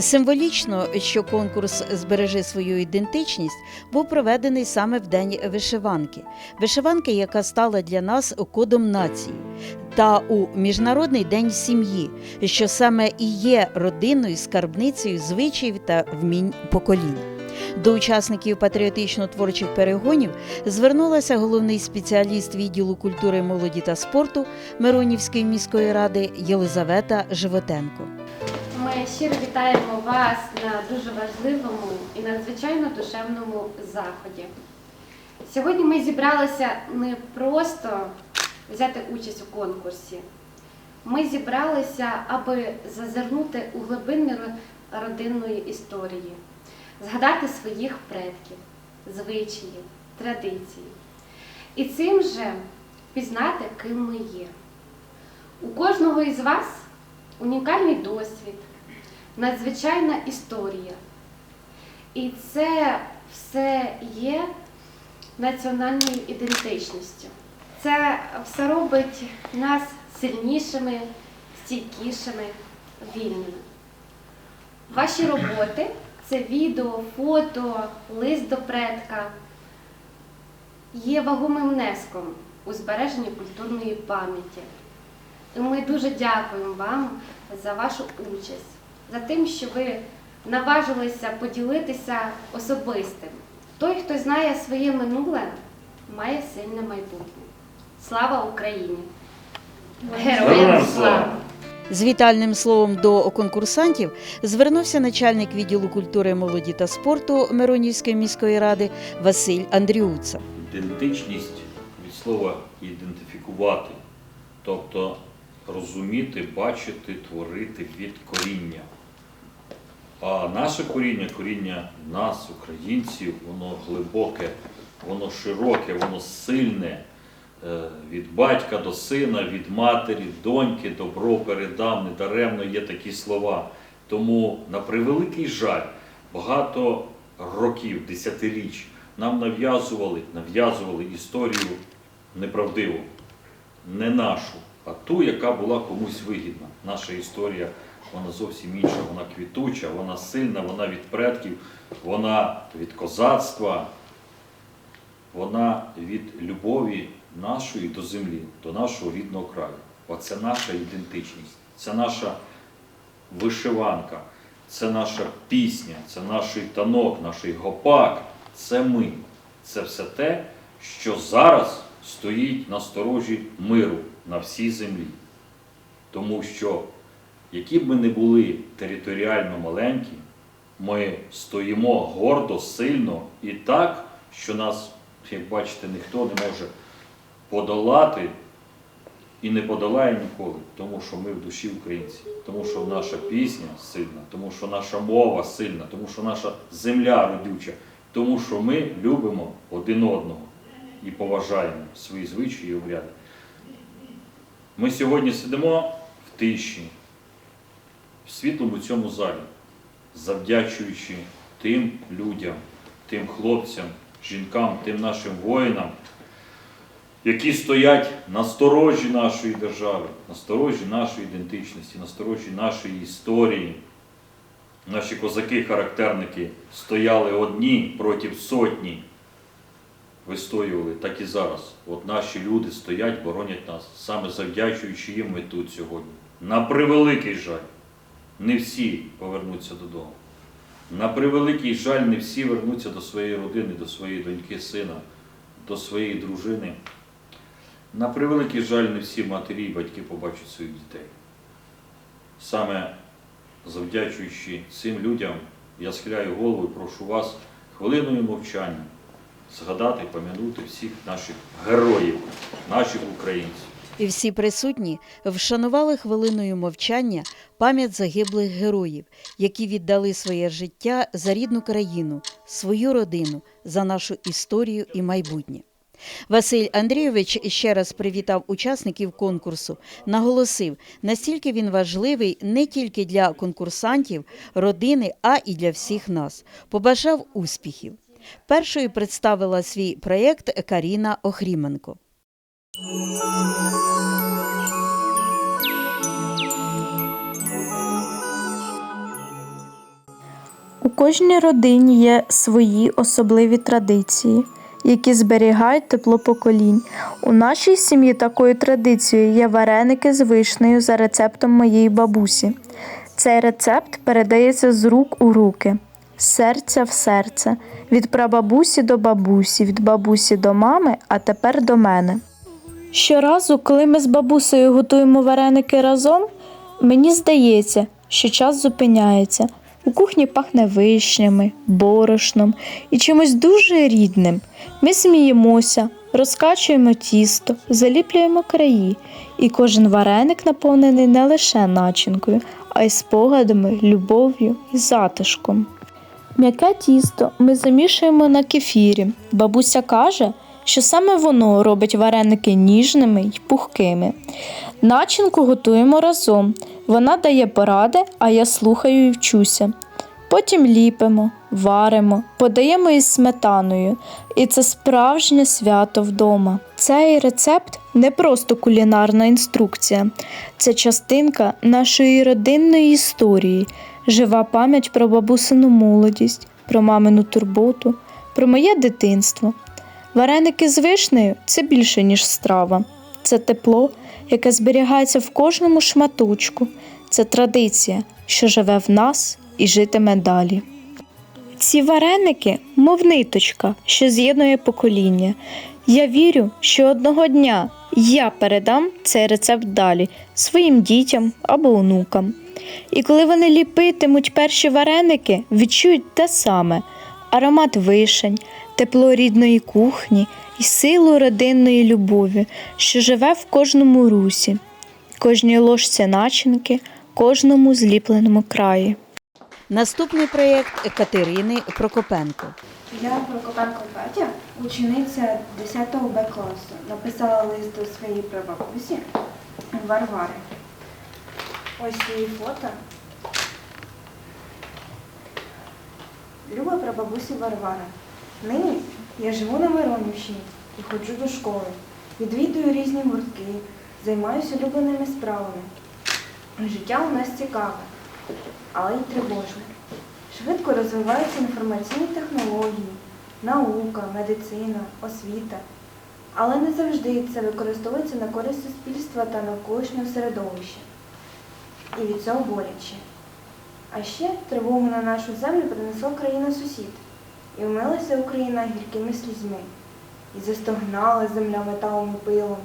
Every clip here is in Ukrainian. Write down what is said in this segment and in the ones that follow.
Символічно, що конкурс Збережи свою ідентичність був проведений саме в день вишиванки. Вишиванки, яка стала для нас кодом нації, та у Міжнародний день сім'ї, що саме і є родинною скарбницею звичаїв та вмінь поколінь. До учасників патріотично-творчих перегонів звернулася головний спеціаліст відділу культури, молоді та спорту Миронівської міської ради Єлизавета Животенко. Ми щиро вітаємо вас на дуже важливому і надзвичайно душевному заході. Сьогодні ми зібралися не просто взяти участь у конкурсі. Ми зібралися, аби зазирнути у глибини родинної історії, згадати своїх предків, звичаї, традиції. І цим же пізнати, ким ми є. У кожного із вас унікальний досвід, надзвичайна історія. І це все є національною ідентичністю. Це все робить нас сильнішими, стійкішими, вільними. Ваші роботи це відео, фото, лист до предка є вагомим внеском у збереженні культурної пам'яті. І ми дуже дякуємо вам за вашу участь, за тим, що ви наважилися поділитися особистим. Той, хто знає своє минуле, має сильне майбутнє. Слава Україні! Героям слава! З вітальним словом до конкурсантів звернувся начальник відділу культури, молоді та спорту Миронівської міської ради Василь Андріуца. Ідентичність від слова ідентифікувати, тобто розуміти, бачити, творити від коріння. А наше коріння, коріння нас, українців, воно глибоке, воно широке, воно сильне. Е, Від батька до сина, від матері, доньки, добро передам, недаремно є такі слова. Тому, на превеликий жаль, багато років, десятиріч нам нав'язували, нав'язували історію неправдиву, не нашу, а ту, яка була комусь вигідна. Наша історія вона зовсім інша, вона квітуча, вона сильна, вона від предків, вона від козацтва, вона від любові нашої до землі, до нашого рідного краю. Оце наша ідентичність, це наша вишиванка, це наша пісня, це наш танок, наш гопак, це ми. Це все те, що зараз стоїть на сторожі миру на всій землі. Тому що, які б ми не були територіально маленькі, ми стоїмо гордо, сильно і так, що нас, як бачите, ніхто не може подолати і не подолає ніколи, тому що ми в душі українці, тому що наша пісня сильна, тому що наша мова сильна, тому що наша земля родюча, тому що ми любимо один одного і поважаємо свої звичаї і обряди. Ми сьогодні сидимо в тиші, в світлому цьому залі, завдячуючи тим людям, тим хлопцям, жінкам, тим нашим воїнам, які стоять на сторожі нашої держави, на сторожі нашої ідентичності, на сторожі нашої історії. Наші козаки-характерники стояли одні проти сотні, вистоювали, так і зараз. От наші люди стоять, боронять нас, саме завдячуючи їм ми тут сьогодні. На превеликий жаль, не всі повернуться додому. На превеликий жаль, не всі вернуться до своєї родини, до своєї доньки, сина, до своєї дружини. На превеликий жаль, не всі матері і батьки побачать своїх дітей. Саме завдячуючи цим людям, я схиляю голову і прошу вас хвилиною мовчання згадати, помянути всіх наших героїв, наших українців. І всі присутні вшанували хвилиною мовчання пам'ять загиблих героїв, які віддали своє життя за рідну країну, свою родину, за нашу історію і майбутнє. Василь Андрійович ще раз привітав учасників конкурсу, наголосив, настільки він важливий не тільки для конкурсантів, родини, а і для всіх нас. Побажав успіхів. Першою представила свій проєкт Каріна Охріменко. Кожній родині є свої особливі традиції, які зберігають тепло поколінь. У нашій сім'ї такою традицією є вареники з вишнею за рецептом моєї бабусі. Цей рецепт передається з рук у руки, з серця в серце, від прабабусі до бабусі, від бабусі до мами, а тепер до мене. Щоразу, коли ми з бабусею готуємо вареники разом, мені здається, що час зупиняється. У кухні пахне вишнями, борошном і чимось дуже рідним. Ми сміємося, розкачуємо тісто, заліплюємо краї, і кожен вареник наповнений не лише начинкою, а й спогадами, любов'ю і затишком. М'яке тісто ми замішуємо на кефірі. Бабуся каже, що саме воно робить вареники ніжними й пухкими. Начинку готуємо разом. Вона дає поради, а я слухаю і вчуся. Потім ліпимо, варимо, подаємо із сметаною, і це справжнє свято вдома. Цей рецепт не просто кулінарна інструкція, це частинка нашої родинної історії, жива пам'ять про бабусину молодість, про мамину турботу, про моє дитинство. Вареники з вишнею це більше, ніж страва. Це тепло, яке зберігається в кожному шматочку. Це традиція, що живе в нас і житиме далі. Ці вареники, мов ниточка, що з'єднує покоління. Я вірю, що одного дня я передам цей рецепт далі своїм дітям або онукам. І коли вони ліпитимуть перші вареники, відчують те саме аромат вишень, тепло рідної кухні і силу родинної любові, що живе в кожному русі, кожній ложці начинки, кожному зліпленому краї. Наступний проєкт Катерини Прокопенко. Я Прокопенко Катя, учениця 10 Б класу. Написала лист до своєї прабабусі Варвари. Ось її фото. Люба прабабусі Варвара. Нині я живу на Миронівщині і ходжу до школи. Відвідую різні гуртки, займаюся улюбленими справами. Життя у нас цікаве, але й тривожне. Швидко розвиваються інформаційні технології, наука, медицина, освіта. Але не завжди це використовується на користь суспільства та навколишнього середовища. І від цього боляче. А ще тривогу на нашу землю принесла країна сусід. І вмилася Україна гіркими слізьми. І застогнала земля металом і пилом,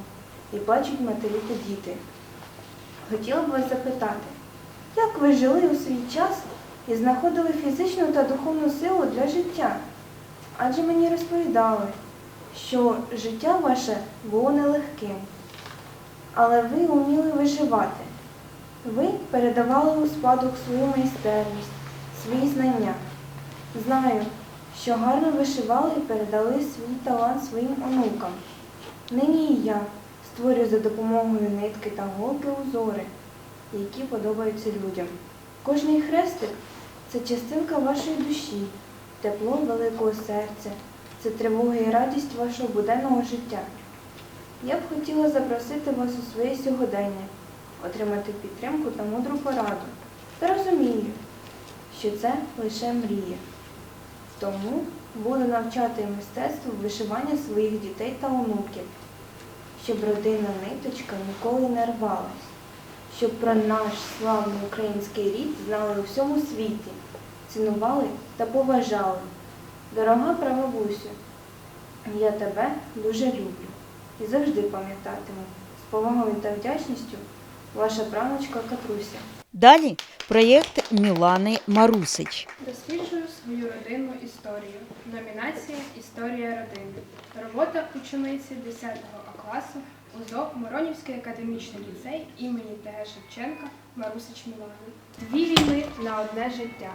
і плачуть матері та діти. Хотіла б вас запитати, як ви жили у свій час і знаходили фізичну та духовну силу для життя? Адже мені розповідали, що життя ваше було нелегким, але ви вміли виживати. Ви передавали у спадок свою майстерність, свої знання. Знаю, що гарно вишивали і передали свій талант своїм онукам. Нині і я створюю за допомогою нитки та голки узори, які подобаються людям. Кожний хрестик це частинка вашої душі, тепло великого серця, це тривога і радість вашого буденного життя. Я б хотіла запросити вас у своє сьогодення, отримати підтримку та мудру пораду. Та розумію, що це лише мрія. Тому буду навчати мистецтву вишивання своїх дітей та онуків, щоб родинна ниточка ніколи не рвалась, щоб про наш славний український рід знали у всьому світі, цінували та поважали. Дорога прабабусю, я тебе дуже люблю і завжди пам'ятатиму. З повагою та вдячністю, ваша правнучка Катруся. Далі проєкт Мілани Марусич. Досліджую свою родинну історію. Номінація Історія родини. Робота учениці 10 А класу УЗО Миронівський академічний ліцей імені Т.Г. Шевченка Марусич Мілани. Дві війни на одне життя.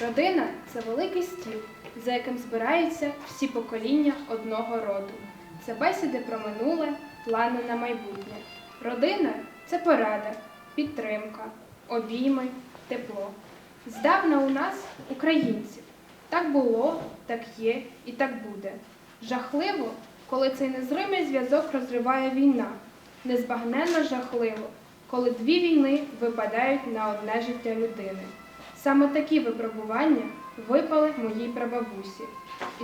Родина це великий стіл, за яким збираються всі покоління одного роду. Це бесіди про минуле, плани на майбутнє. Родина це порада, підтримка, обійми, тепло. Здавна у нас, українців, так було, так є і так буде. Жахливо, коли цей незримий зв'язок розриває війна. Незбагненно жахливо, коли дві війни випадають на одне життя людини. Саме такі випробування випали моїй прабабусі.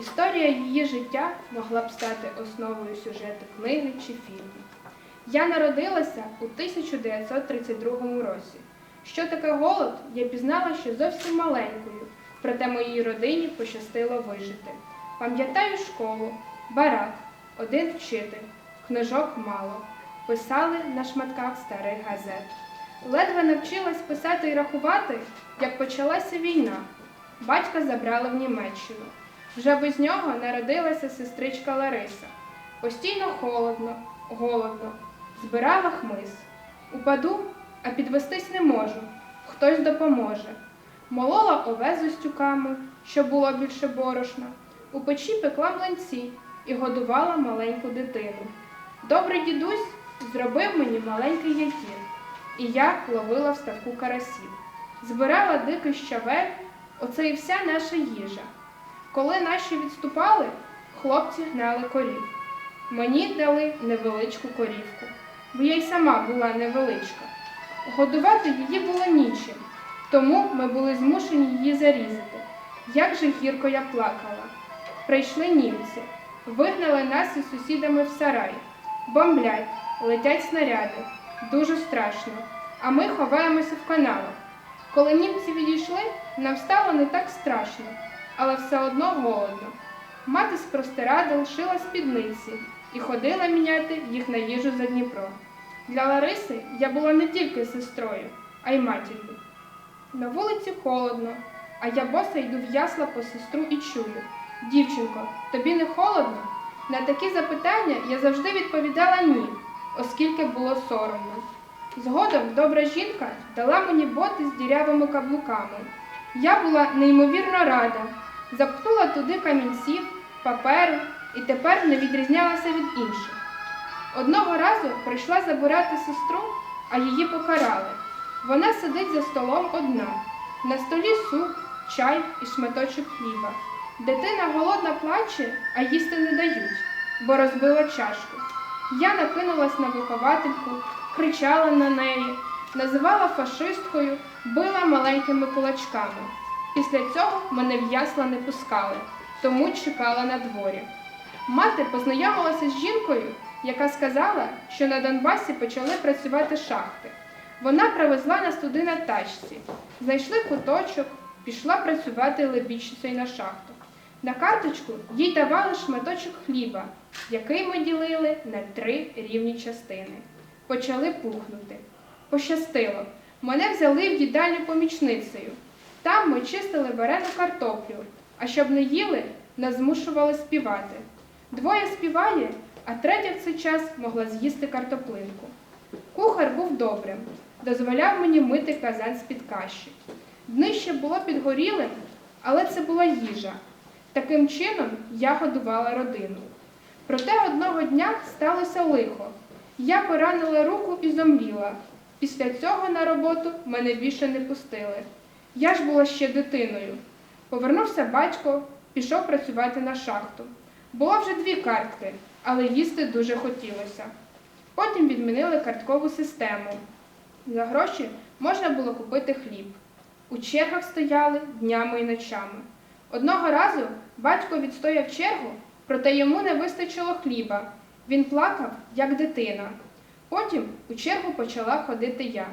Історія її життя могла б стати основою сюжету книги чи фільму. Я народилася у 1932 році. Що таке голод, я пізнала ще зовсім маленькою, проте моїй родині пощастило вижити. Пам'ятаю школу, барак, один вчитель, книжок мало. Писали на шматках старих газет. Ледве навчилась писати і рахувати, як почалася війна. Батька забрали в Німеччину. Вже без нього народилася сестричка Лариса. Постійно холодно, голодно, збирала хмиз. Упаду, а підвестись не можу. Хтось допоможе. Молола овезу з тюками, щоб було більше борошна. У печі пекла млинці і годувала маленьку дитину. Добрий дідусь зробив мені маленький ятір, і я ловила в ставку карасів. Збирала дикий щавель, оце і вся наша їжа. Коли наші відступали, хлопці гнали корів. Мені дали невеличку корівку, бо я й сама була невеличка. Годувати її було нічим, тому ми були змушені її зарізати. Як же гірко я плакала. Прийшли німці, вигнали нас із сусідами в сарай. Бомблять, летять снаряди. Дуже страшно. А ми ховаємося в каналах. Коли німці відійшли, нам стало не так страшно, але все одно голодно. Мати з простирадил шила спідниці і ходила міняти їх на їжу за Дніпро. Для Лариси я була не тільки сестрою, а й матір'ю. На вулиці холодно, а я боса йду в ясла по сестру і чую. Дівчинко, тобі не холодно? На такі запитання я завжди відповідала ні, оскільки було соромно. Згодом добра жінка дала мені боти з дірявими каблуками. Я була неймовірно рада, запхнула туди камінців, паперу і тепер не відрізнялася від інших. Одного разу прийшла забирати сестру, а її покарали. Вона сидить за столом одна. На столі суп, чай і шматочок хліба. Дитина голодна плаче, а їсти не дають, бо розбила чашку. Я накинулась на виховательку, кричала на неї, називала фашисткою, била маленькими кулачками. Після цього мене в ясла не пускали, тому чекала на дворі. Мати познайомилася з жінкою, яка сказала, що на Донбасі почали працювати шахти. Вона привезла нас туди на тачці. Знайшли куточок, пішла працювати лебідчицею на шахту. На карточку їй давали шматочок хліба, який ми ділили на три рівні частини. Почали пухнути. Пощастило. Мене взяли в їдальню помічницею. Там ми чистили варену картоплю, а щоб не їли, нас змушували співати. Двоє співає, а третя в цей час могла з'їсти картоплинку. Кухар був добрим, дозволяв мені мити казан з-під каші. Днище було підгорілим, але це була їжа. Таким чином я годувала родину. Проте одного дня сталося лихо. Я поранила руку і зомліла. Після цього на роботу мене більше не пустили. Я ж була ще дитиною. Повернувся батько, пішов працювати на шахту. Було вже дві картки, але їсти дуже хотілося. Потім відмінили карткову систему. За гроші можна було купити хліб. У чергах стояли днями і ночами. Одного разу батько відстояв чергу, проте йому не вистачило хліба. Він плакав, як дитина. Потім у чергу почала ходити я.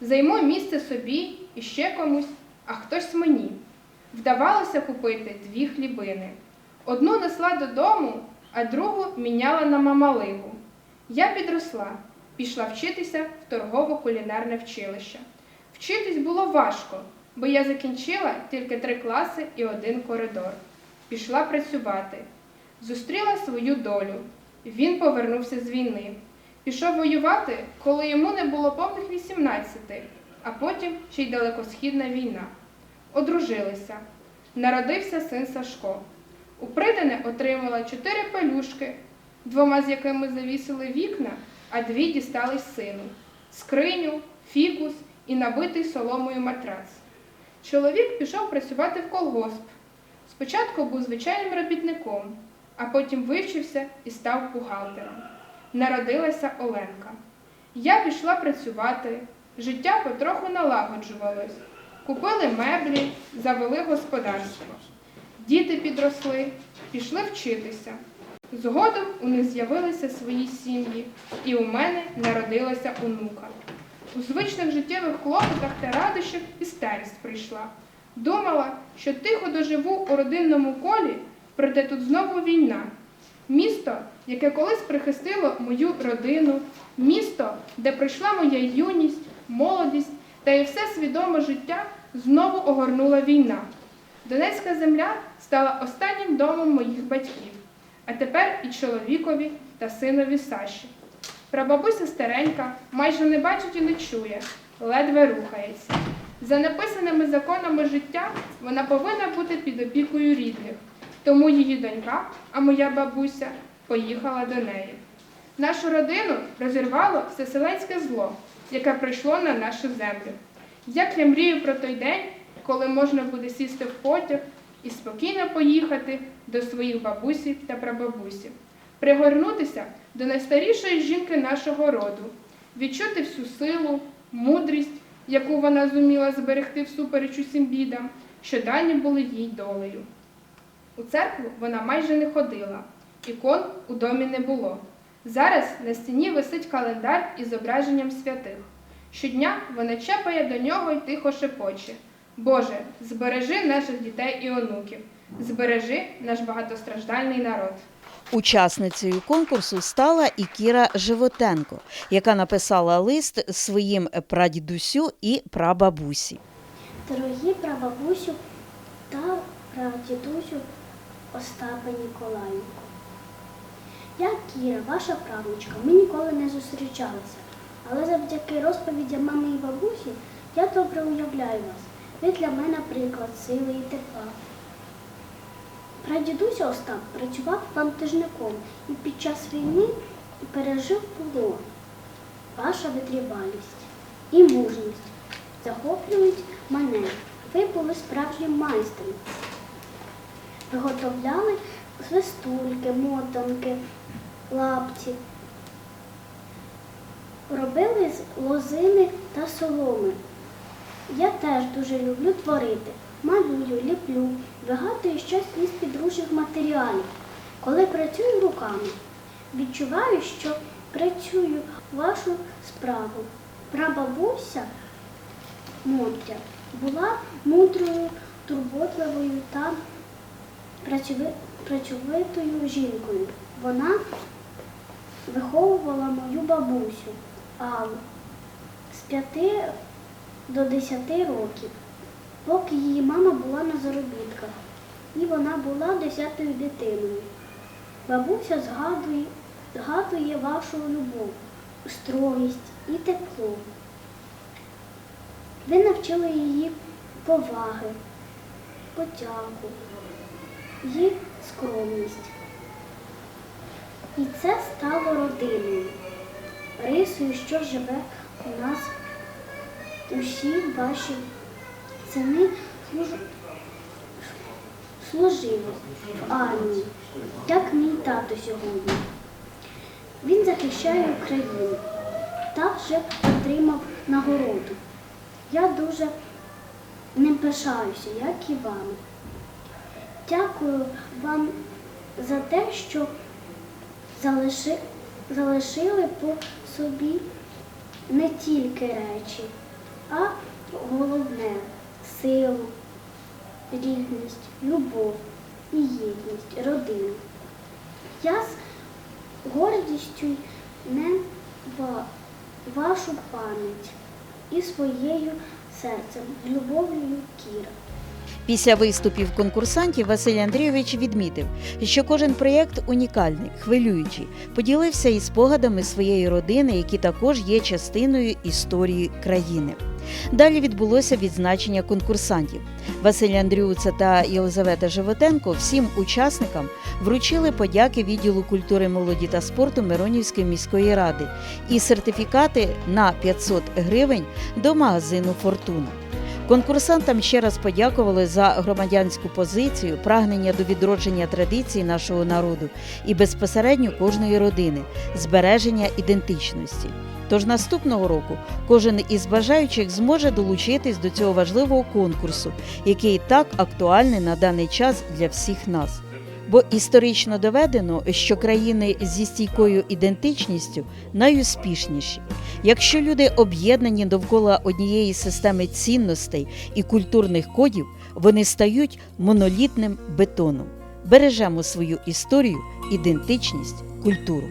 Займу місце собі і ще комусь, а хтось мені. Вдавалося купити дві хлібини. Одну несла додому, а другу міняла на мамалигу. Я підросла, пішла вчитися в торгово-кулінарне вчилище. Вчитись було важко, бо я закінчила тільки три класи і один коридор. Пішла працювати. Зустріла свою долю. Він повернувся з війни. Пішов воювати, коли йому не було повних 18, а потім ще й далекосхідна війна. Одружилися. Народився син Сашко. У придане отримала чотири пелюшки, двома з якими завісили вікна, а дві дістались сину скриню, фікус і набитий соломою матрац. Чоловік пішов працювати в колгосп. Спочатку був звичайним робітником, а потім вивчився і став бухгалтером. Народилася Оленка. Я пішла працювати, життя потроху налагоджувалось. купили меблі, завели господарство. Діти підросли, пішли вчитися. Згодом у них з'явилися свої сім'ї, і у мене народилася онука. У звичних життєвих клопотах та радощах і старість прийшла. Думала, що тихо доживу у родинному колі, проте тут знову війна. Місто, яке колись прихистило мою родину, місто, де пройшла моя юність, молодість та і все свідоме життя, знову огорнула війна. Донецька земля стала останнім домом моїх батьків, а тепер і чоловікові та синові Саші. Прабабуся старенька, майже не бачить і не чує, ледве рухається. За написаними законами життя вона повинна бути під опікою рідних, тому її донька, а моя бабуся, поїхала до неї. Нашу родину розірвало всеселенське зло, яке прийшло на нашу землю. Як я мрію про той день, коли можна буде сісти в потяг і спокійно поїхати до своїх бабусів та прабабусів, пригорнутися до найстарішої жінки нашого роду, відчути всю силу, мудрість, яку вона зуміла зберегти всупереч усім бідам, що дані були їй долею. У церкву вона майже не ходила, ікон у домі не було. Зараз на стіні висить календар із зображенням святих. Щодня вона чепає до нього й тихо шепоче. Боже, збережи наших дітей і онуків, збережи наш багатостраждальний народ. Учасницею конкурсу стала і Кіра Животенко, яка написала лист своїм прадідусю і прабабусі. Дорогі прабабусю та прадідусю Остапа Ніколаєнко. Я Кіра, ваша правнучка. Ми ніколи не зустрічалися, але завдяки розповідям мами і бабусі я добре уявляю вас. Ви для мене приклад сили і тепла. Прадідуся Остап працював вантажником і під час війни пережив полон. Ваша витривалість і мужність захоплюють мене. Ви були справжнім майстром. Виготовляли свистульки, мотанки, лапці. Робили з лозини та соломи. Я теж дуже люблю творити. Малюю, ліплю, вигадую щось із підручних матеріалів. Коли працюю руками, відчуваю, що працюю вашу справу. Прабабуся Мотря була мудрою, турботливою та працьови- працьовитою жінкою. Вона виховувала мою бабусю Аллу з п'яти до десяти років, поки її мама була на заробітках, і вона була десятою дитиною. Бабуся згадує, згадує вашу любов, строгість і тепло. Ви навчили її поваги, потягу і скромність. І це стало родиною, рисою, що живе у нас усі ваші сини служили в армії, як мій тато сьогодні. Він захищає Україну та вже отримав нагороду. Я дуже ним пишаюся, як і вам. Дякую вам за те, що залиши, залишили по собі не тільки речі, а головне силу, рідність, любов і єдність, родину. Я з гордістю не ва- вашу пам'ять і своєю серцем, любов'ю Кіра. Після виступів конкурсантів Василь Андрійович відмітив, що кожен проєкт унікальний, хвилюючий, поділився із спогадами своєї родини, які також є частиною історії країни. Далі відбулося відзначення конкурсантів. Василь Андрюца та Єлизавета Животенко всім учасникам вручили подяки відділу культури, молоді та спорту Миронівської міської ради і сертифікати на 500 гривень до магазину Фортуна. Конкурсантам ще раз подякували за громадянську позицію, прагнення до відродження традицій нашого народу і безпосередньо кожної родини, збереження ідентичності. Тож наступного року кожен із бажаючих зможе долучитись до цього важливого конкурсу, який так актуальний на даний час для всіх нас. Бо історично доведено, що країни зі стійкою ідентичністю найуспішніші. Якщо люди об'єднані довкола однієї системи цінностей і культурних кодів, вони стають монолітним бетоном. Бережемо свою історію, ідентичність, культуру.